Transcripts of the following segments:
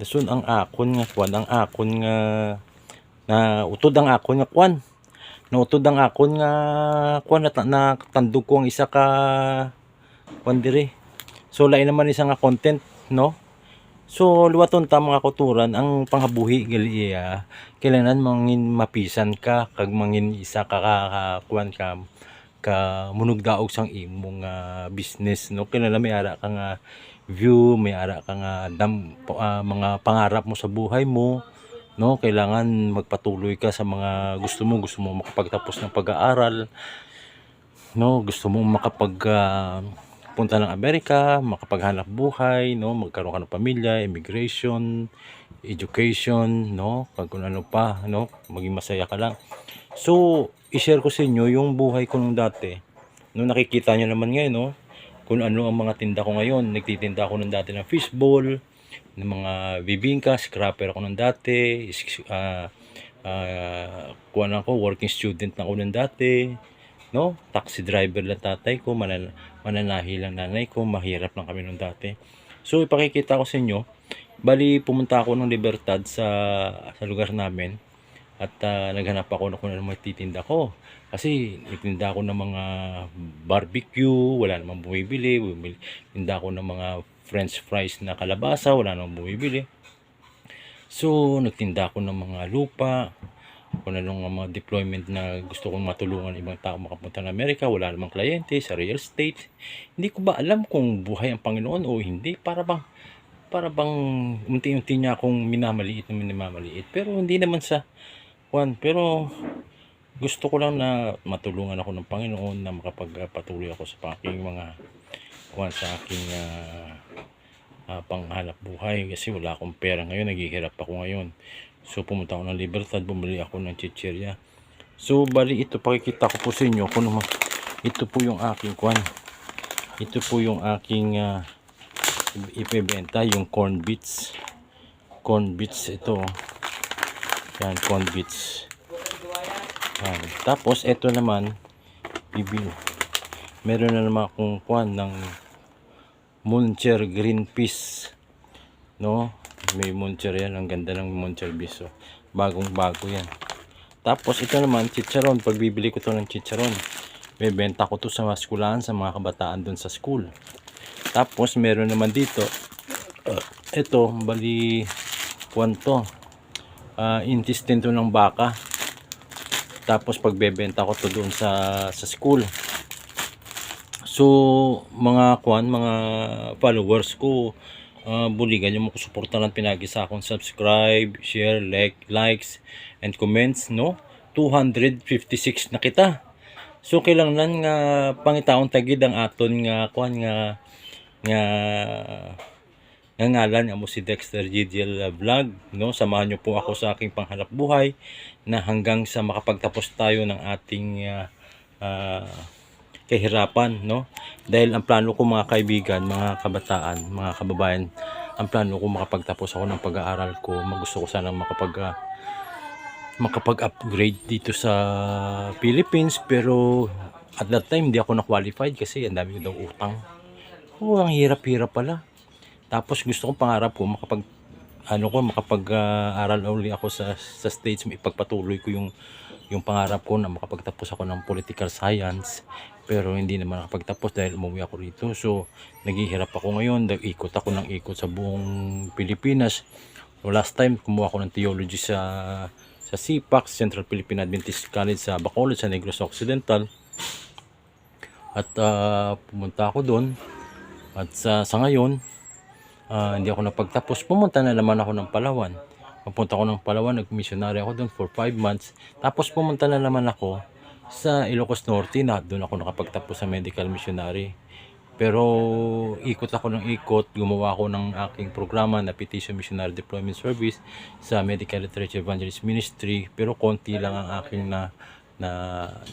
Dasun ang akon nga kwan, ang akon nga na utod ang akon nga kwan. Na utod ang akon nga kwan na, na tandog ko ang isa ka kwan diri. So lain naman isa nga content, no? So luwaton ta mga kuturan ang panghabuhi gali iya. Kailangan mangin mapisan ka kag mangin isa ka, kwan ka ka munog daog sang imong nga business no kinala may ara ka nga view may ara ka nga dam, ah, mga pangarap mo sa buhay mo no? Kailangan magpatuloy ka sa mga gusto mo. Gusto mo makapagtapos ng pag-aaral no? Gusto mo makapag ah, punta ng Amerika makapaghanap buhay no? Magkaroon ka ng pamilya immigration education no? Kag kung ano pa no? Maging masaya ka lang. So i-share ko sa inyo yung buhay ko nung dati. No nakikita nyo naman ngayon no kung ano ang mga tinda ko ngayon. Nagtitinda ako nung dati ng fishball ng mga bibingka scrapper ako nung dati is- ah ah, kuwan ako working student na ako nung dati no? Taxi driver lang tatay ko manan mananahi lang nanay ko mahirap lang kami nung dati. So ipakikita ko sa inyo bali pumunta ako ng Libertad sa sa lugar namin at ah, naghanap ako na kung ano magtitinda ko. Kasi nagtinda ako ng mga barbecue wala namang bumibili bumili tinda ako ng mga french fries na kalabasa wala namang bumibili. So nagtinda ako ng mga lupa kung anong mga deployment na gusto kong matulungan ibang tao makapunta ng Amerika wala namang kliyente sa real estate. Hindi ko ba alam kung buhay ang Panginoon o hindi. Para bang para bang unti-unti niya akong minamaliit na minamaliit. Pero hindi naman sa Juan pero gusto ko lang na matulungan ako ng Panginoon na makapagpatuloy ako sa aking mga Juan sa aking ah, ah, panghanap buhay. Kasi wala akong pera ngayon naghihirap ako ngayon. So pumunta ako ng Libertad bumili ako ng chichirya. So bali ito pakikita ko po sa inyo kung naman ito po yung aking kwan ito po yung aking ah, ipebenta yung corn bits corn bits ito yan corn bits yan. tapos ito naman bibil. Meron na naman akong kwan ng Muncher green peas. No? May Muncher yan. Ang ganda ng Muncher beans oh. bagong bago yan. Tapos ito naman chicharon. Pag bibili ko to ng chicharon bebenta ko to sa mga skulahan sa mga kabataan dun sa school. Tapos meron naman dito. Uh, ito bali kwan to uh, intestine to ng baka. Tapos pagbebenta ko to doon sa sa school. So mga kwan mga followers ko uh, buligan yung makasuporta ng pinagi sa akong subscribe share like likes and comments no? 256 na kita. So kailangan nga pangitaon tagid ang aton nga kwan nga nga nga ngalan nga mo si Dexter GDL Vlog no? Samahan niyo po ako sa aking panghanap buhay na hanggang sa makapagtapos tayo ng ating ah, ah, kahirapan no? Dahil ang plano ko mga kaibigan mga kabataan mga kababayan ang plano ko makapagtapos ako ng pag-aaral ko. Magusto ko sana makapag ah, makapag-upgrade dito sa Philippines pero at that time hindi ako na-qualified kasi ang dami ko daw utang. Oh ang hirap-hirap pala tapos gusto ko pangarap ko makapag ano ko makapag-aral uli ako sa sa States. Ipagpatuloy ko yung yung pangarap ko na makapagtapos ako ng political science. Pero hindi naman nakapagtapos dahil umuwi ako rito. So naghihirap ako ngayon. Ikot ako ng ikot sa buong Pilipinas. Last time kumuha ako ng theology sa sa CPAC Central Philippine Adventist College sa Bacolod sa Negros Occidental. At ah, pumunta ako doon. At sa, sa ngayon Ah, hindi ako napagtapos. Pumunta na naman ako ng Palawan. Pupunta ako ng Palawan, nag-missionary ako doon for 5 months. Tapos pumunta na naman ako sa Ilocos Norte na doon ako nakapagtapos sa medical missionary. Pero ikot ako ng ikot, gumawa ako ng aking programa na Petition Missionary Deployment Service sa Medical Literature Evangelist Ministry. Pero konti lang ang aking na na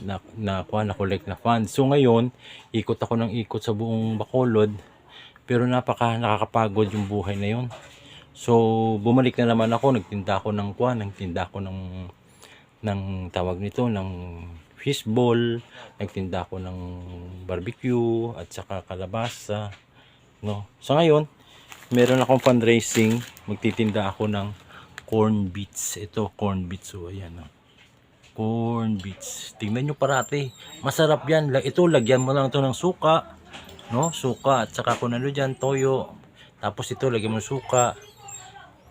na na, na, na collect na funds. So ngayon, ikot ako ng ikot sa buong Bacolod pero napaka nakakapagod yung buhay na yun. So, bumalik na naman ako, nagtinda ako ng kwan, nagtinda ako ng ng tawag nito ng fishball, nagtinda ako ng barbecue at saka kalabasa, no. Sa ngayon, meron akong fundraising. Magtitinda ako ng corn beets. Ito, corn beets. So, ayan. Oh. Corn beets. Tingnan nyo parati. Masarap yan. Ito, lagyan mo lang ito ng suka. No? Suka. At saka kung ano dyan, toyo. Tapos ito, lagyan mo suka.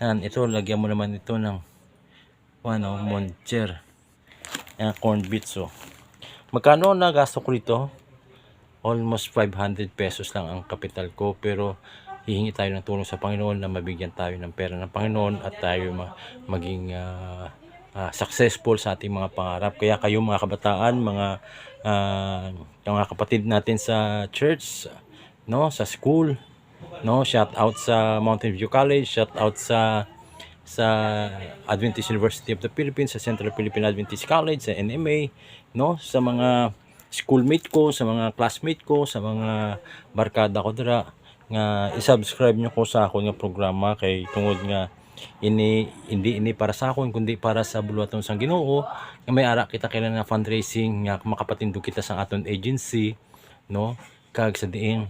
Yan. Ito, lagyan mo naman ito ng ano, moncher. Yan, corn beets. Oh. Magkano na gasto ko dito? almost 500 pesos lang ang kapital ko pero hihingi tayo ng tulong sa Panginoon na mabigyan tayo ng pera ng Panginoon at tayo ma- maging ah, ah, successful sa ating mga pangarap. Kaya kayo mga kabataan, mga ah, mga kapatid natin sa church, no, sa school, no, shout out sa Mountain View College, shout out sa sa Adventist University of the Philippines, sa Central Philippine Adventist College, sa NMA, no, sa mga schoolmate ko, sa mga classmate ko, sa mga barkada ko dira nga i-subscribe nyo ko sa ako nga programa kay tungod nga ini hindi ini para sa akon kundi para sa buluhaton sang Ginoo nga may ara kita kailan nga fundraising nga makapatindog kita sa aton agency no? Kag sa diin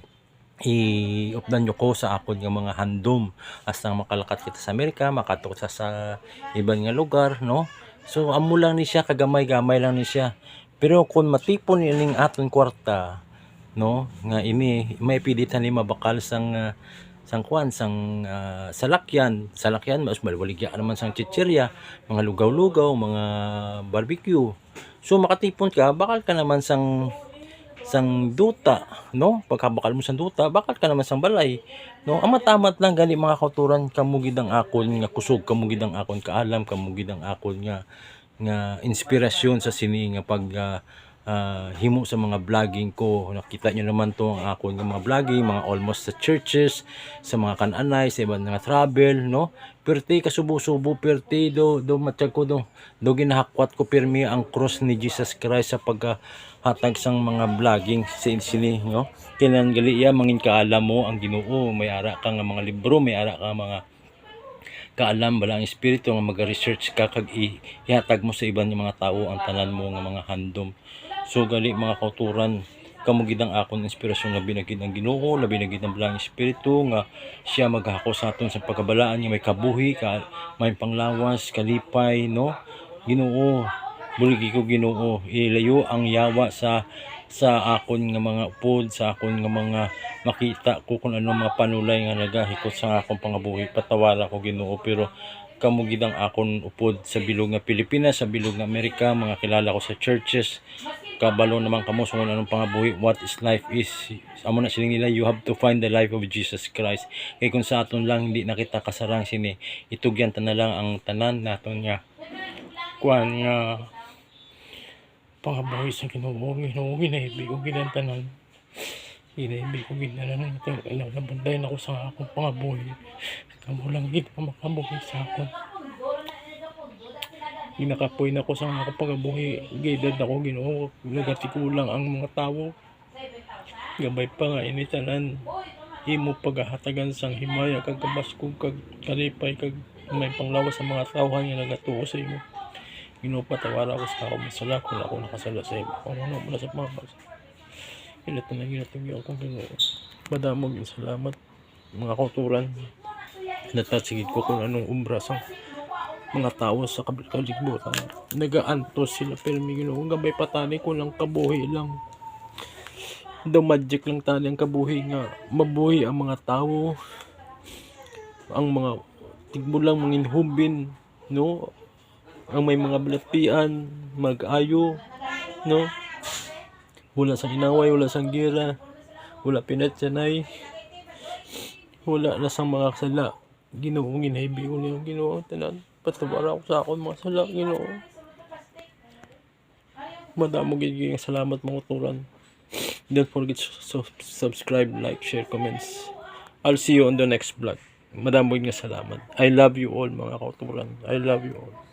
i-updan nyo ko sa akon nga mga handom. Hasta makalakat kita sa Amerika makatok sa sa ibang nga lugar no? So amo lang ni siya kagamay-gamay lang ni siya. Pero kung matipon ining aton kwarta no? Nga ini may pilitan ni mabakal sang ah, sang kwan sang ah, salakyan. Salakyan mas malwaligya ka naman sang chichirya mga lugaw-lugaw mga barbecue. So makatipon ka bakal ka naman sang sang duta no? Pagkabakal mo sang duta bakal ka naman sang balay no? Amat-amat lang gani mga kauturan kamugid ang akon nga kusog kamugid ang akon kaalam kamugid ang akon nga nga inspirasyon sa sini nga pag ah, ah, himo sa mga vlogging ko. Nakita nyo naman to ang akon nga mga vlogging mga almost sa churches sa mga kananay sa ibang mga travel no? Perti kasubo-subo perti do do matiyag ko do. Do ginahakwat ko pirmi ang cross ni Jesus Christ sa paghatag sang mga vlogging sa sini no? Kinan iya mangin kaalam mo ang Ginoo may ara ka nga mga libro may ara ka mga kaalam bala ang espiritu nga mag-research ka kag ihatag mo sa ibang mga tao ang tanan mo nga mga handom so gali mga kauturan kamugid ang akong inspirasyon nga binagid ang Ginoo labi na ang balang espiritu nga siya maghako sa aton sa pagkabalaan nga may kabuhi ka may panglawas kalipay no? Ginoo buligi ko Ginoo ilayo ang yawa sa sa akon nga mga upod sa akon nga mga makita ko kung ano mga panulay nga nagahikot sa akong pangabuhi. Patawala ko Ginoo pero kamugid ang akon upod sa bilog nga Pilipinas sa bilog nga Amerika mga kilala ko sa churches. Kabalo naman kamo sa kung anong pangabuhi what is life is. Amo na siling nila you have to find the life of Jesus Christ. Kay kung sa aton lang hindi nakita kasarang sini. Itugyan ta na lang ang tanan naton nga. Kuan nga pangabuhi sa Ginoo Ginoo ginahibi ko ginantanan ginahibi ko ginananan ito ilang nabandayan ako sa akong pangabuhi kamo lang gid ang makabuhi sa akon ginakapoy na ko sa mga pagabuhi gidad ako ginoo. Nagati kulang ang mga tao. Gabay pa nga initanan. Imo paghahatagan sang himaya kag kabaskog kag kalipay kag may panglawas sa mga tao nga nagatuo sa imo. Ginoo patawara ako sa ako masala kung ako nakasala sa imo. Kung ano mula sa mga basa. Ilat na ginatugyo ako ginoo. Madamog salamat mga kauturan natasigid ko kung anong umbra sang mga tao sa kaligbutan. Nagaantos sila pero may ginoo gabay patani ko lang kabuhi lang. Daw magic lang tani ang kabuhi nga mabuhi ang mga tao. Ang mga tigbo lang mga inhubin, no? Ang may mga balatian, mag-ayo, no? Wala sa inaway, wala sa gira, wala pinatsanay, wala na sa mga sala. Ginoo ginaibi ko niyo Ginoo. Tanan patawara ako sa akon mga sala Ginoo. Madamo gid salamat mga turan. Don't forget to su- subscribe like share comments. I'll see you on the next vlog. Madamo nga salamat. I love you all mga kauturan. I love you all